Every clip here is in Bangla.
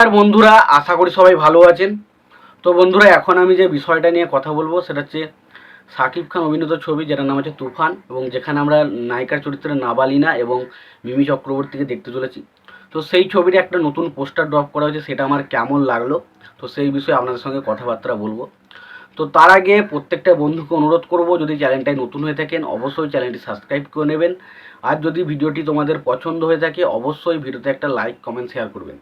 আর বন্ধুরা, আশা করি সবাই ভালো আছেন। তো বন্ধুরা, এখন আমি যে বিষয়টা নিয়ে কথা বলব, সেটা হচ্ছে সাকিব খান অভিনীত ছবি, যেটার নাম হচ্ছে তুফান, এবং যেখানে আমরা নায়িকার চরিত্রে নাবালিনা এবং মিমি চক্রবর্তীকে দেখতে চলেছি। তো সেই ছবির একটা নতুন পোস্টার ড্রপ করা হয়েছে, সেটা আমার কেমন লাগল, তো সেই বিষয়ে আপনাদের সঙ্গে কথাবার্তা বলব। তো তার আগে প্রত্যেকটা বন্ধুকে অনুরোধ করব, যদি চ্যানেলটায় নতুন হয়ে থাকেন, অবশ্যই চ্যানেলটি সাবস্ক্রাইব করে নেবেন। আর যদি ভিডিওটি তোমাদের পছন্দ হয়ে থাকে, অবশ্যই ভিডিওতে একটা লাইক, কমেন্ট, শেয়ার করবেন।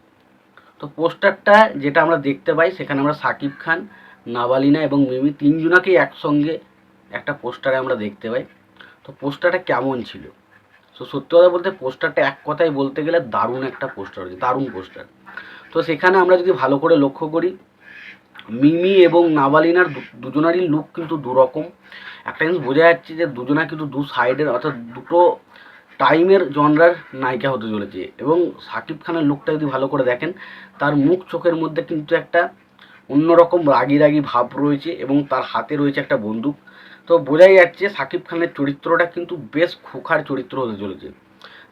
তো পোস্টারটা যেটা আমরা দেখতে পাই, সেখানে আমরা সাকিব খান, নাবালিনা এবং মিমি তিনজনাকেই একসঙ্গে একটা পোস্টারে আমরা দেখতে পাই। তো পোস্টারটা কেমন ছিল? তো সত্যি কথা বলতে পোস্টারটা এক কথায় বলতে গেলে দারুণ একটা পোস্টার হয়েছে, দারুণ পোস্টার। তো সেখানে আমরা যদি ভালো করে লক্ষ্য করি, মিমি এবং নাবালিনার দুজনারই লুক কিন্তু দুরকম। একটা জিনিস বোঝা যাচ্ছে যে দুজনা কিন্তু দু সাইডের অর্থাৎ দুটো টাইমের জনরার নায়িকা হতে চলেছে এবং সাকিব খানের লুকটা যদি ভালো করে দেখেন, তার মুখ চোখের মধ্যে কিন্তু একটা অন্যরকম রাগি রাগি ভাব রয়েছে এবং তার হাতে রয়েছে একটা বন্দুক। তো বোঝাই যাচ্ছে সাকিব খানের চরিত্রটা কিন্তু বেশ খোখার চরিত্র হতে চলেছে।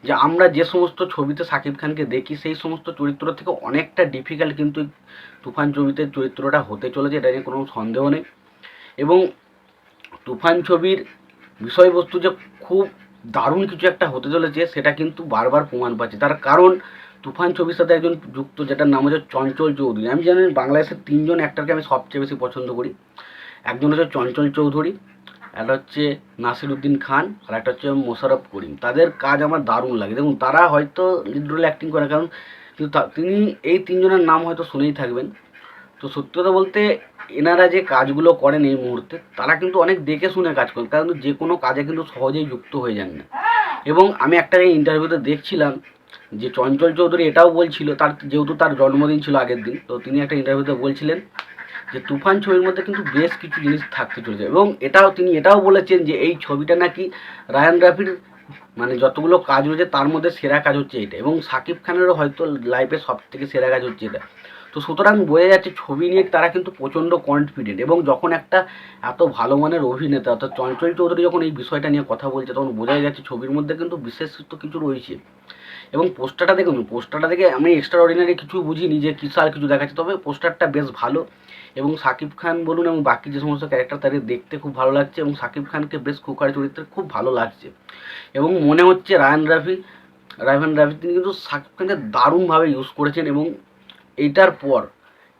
যে আমরা যে সমস্ত ছবিতে সাকিব খানকে দেখি, সেই সমস্ত চরিত্র থেকে অনেকটা ডিফিকাল্ট কিন্তু তুফান ছবিতে চরিত্রটা হতে চলেছে, এটা নিয়ে কোনো সন্দেহ নেই। এবং তুফান ছবির বিষয়বস্তু যে খুব দারুণ কিছু একটা হতে চলেছে, সেটা কিন্তু বারবার প্রমাণ পাচ্ছে। তার কারণ তুফান ছবির সাথে একজন যুক্ত, যেটার নাম হচ্ছে চঞ্চল চৌধুরী। আমি জানেন বাংলাদেশের তিনজন অ্যাক্টারকে আমি সবচেয়ে বেশি পছন্দ করি। একজন হচ্ছে চঞ্চল চৌধুরী, একটা হচ্ছে নাসিরুদ্দিন খান, আর একটা হচ্ছে মোশাররফ করিম। তাদের কাজ আমার দারুণ লাগে। দেখুন, তারা হয়তো লিড অ্যাক্টিং করে কারণ কিন্তু তিনি এই তিনজনের নাম হয়তো শুনেই থাকবেন। তো সত্যি কথা বলতে এনারা যে কাজগুলো করেন এই মুহূর্তে, তারা কিন্তু অনেক দেখে শুনে কাজ করেন, কারণ যে কোনো কাজে কিন্তু সহজেই যুক্ত হয়ে যান না। এবং আমি একটা এই ইন্টারভিউতে দেখছিলাম যে চঞ্চল চৌধুরী এটাও বলছিল, তার যেহেতু তার জন্মদিন ছিল আগের দিন, তো তিনি একটা ইন্টারভিউতে বলছিলেন যে তুফান ছবির মধ্যে কিন্তু বেশ কিছু জিনিস থাকতে চলেছে। এবং এটাও তিনি এটাও বলেছেন যে এই ছবিটা নাকি রায়ান রাফির মানে যতগুলো কাজ রয়েছে, তার মধ্যে সেরা কাজ হচ্ছে এটা। এবং সাকিব খানেরও হয়তো লাইফে সব থেকে সেরা কাজ হচ্ছে এটা। তো সুতরাং বোঝা যাচ্ছে, ছবি নিয়ে তারা কিন্তু প্রচণ্ড কনফিডেন্ট এবং যখন একটা এত ভালো মানের অভিনেতা অর্থাৎ চঞ্চল চৌধুরী যখন এই বিষয়টা নিয়ে কথা বলছে, তখন বোঝাই যাচ্ছে ছবির মধ্যে কিন্তু বিশেষত্ব কিছু রয়েছে। এবং পোস্টারটা দেখুন, পোস্টারটা দেখে আমি এক্সট্রা অর্ডিনারি কিছু বুঝিনি যে কিছু আর কিছু দেখাচ্ছে, তবে পোস্টারটা বেশ ভালো। এবং সাকিব খান বলুন এবং বাকি যে সমস্ত ক্যারেক্টার তাদের দেখতে খুব ভালো লাগছে এবং সাকিব খানকে বেশ কুকার চরিত্রে খুব ভালো লাগছে। এবং মনে হচ্ছে রায়ান রাফি, রায়হান রাফি তিনি কিন্তু সাকিব খানকে দারুণভাবে ইউজ করেছেন এবং এইটার পর,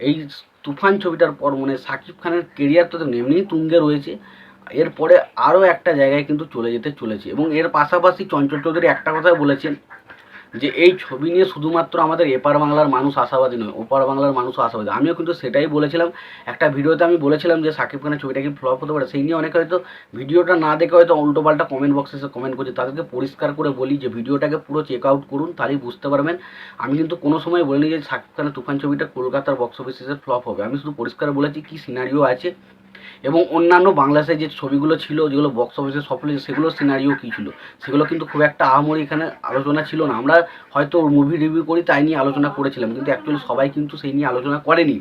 এই তুফান ছবিটার পর মানে সাকিব খানের কেরিয়ার তো এমনিই তুঙ্গে রয়েছে। এরপরে আরও একটা জায়গায় কিন্তু চলে যেতে চলেছে এবং এর পাশাপাশি চঞ্চল চৌধুরী একটা কথা বলেছেন যে এই ছবি নিয়ে শুধুমাত্র আমাদের এপার বাংলার মানুষ আশাবাদী নয়, ওপার বাংলার মানুষও আশাবাদী। আমিও কিন্তু সেটাই বলেছিলাম। একটা ভিডিওতে আমি বলেছিলাম যে সাকিব খানের ছবিটা কি ফ্লপ হতে পারে? সেই নিয়ে অনেকে হয়তো ভিডিওটা না দেখে হয়তো উল্টোপাল্টা কমেন্ট বক্সে এসে কমেন্ট করছে। তাদেরকে পরিষ্কার করে বলি যে ভিডিওটাকে পুরো চেক আউট করুন, তাহলেই বুঝতে পারবেন। আমি কিন্তু কোনো সময় বলিনি যে সাকিব খানের তুফান ছবিটা কলকাতার বক্স অফিসে ফ্লপ হবে। আমি শুধু পরিষ্কার বলেছি কি সিনারিও আছে। এবং অন্যান্য বাংলাদেশের যে ছবিগুলো ছিল, যেগুলো বক্স অফিসে সফল হয়েছে সিনারিও কী ছিল? সেগুলো কিন্তু খুব একটা আহামরি এখানে আলোচনা ছিল না। আমরা হয়তো মুভি রিভিউ করি, তাই নিয়ে আলোচনা করেছিলাম, কিন্তু অ্যাকচুয়ালি সবাই কিন্তু সেই নিয়ে আলোচনা করেনি।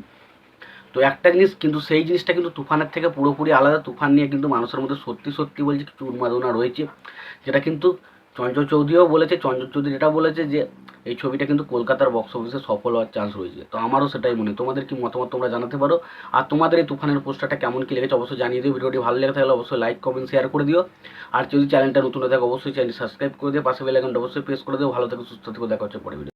তো একটা জিনিস কিন্তু সেই জিনিসটা কিন্তু তুফানের থেকে পুরোপুরি আলাদা। তুফান নিয়ে কিন্তু মানুষের মধ্যে সত্যি সত্যি বলছে কিছু উন্মাদনা রয়েছে, যেটা কিন্তু চঞ্চল চৌধুরীও বলেছে, চঞ্চল চৌধুরী এটা বলেছে যে, এই ছবিটা কিন্তু কলকাতার বক্স অফিসে সফল হওয়ার চান্স রয়েছে। তো আমারও সেটাই মনে। তোমাদের কি মতামত তোমরা জানাতে পারো? আর তোমাদের এই তুফানের পোস্টারটা কেমন কি লেগেছে অবশ্যই জানিয়ে দিও, ভিডিওটি ভালো লেগে থাকলে অবশ্যই লাইক কমেন্ট শেয়ার করে দিও। আর যদি চ্যানেলটা নতুন থাকে, অবশ্যই চ্যানেল সাবস্ক্রাইব করে দিও, পাশে বেলাইকনটা অবশ্যই প্রেস করে দিও। ভালো থেকে, সুস্থ থেকে, দেখা হচ্ছে পরে ভিডিও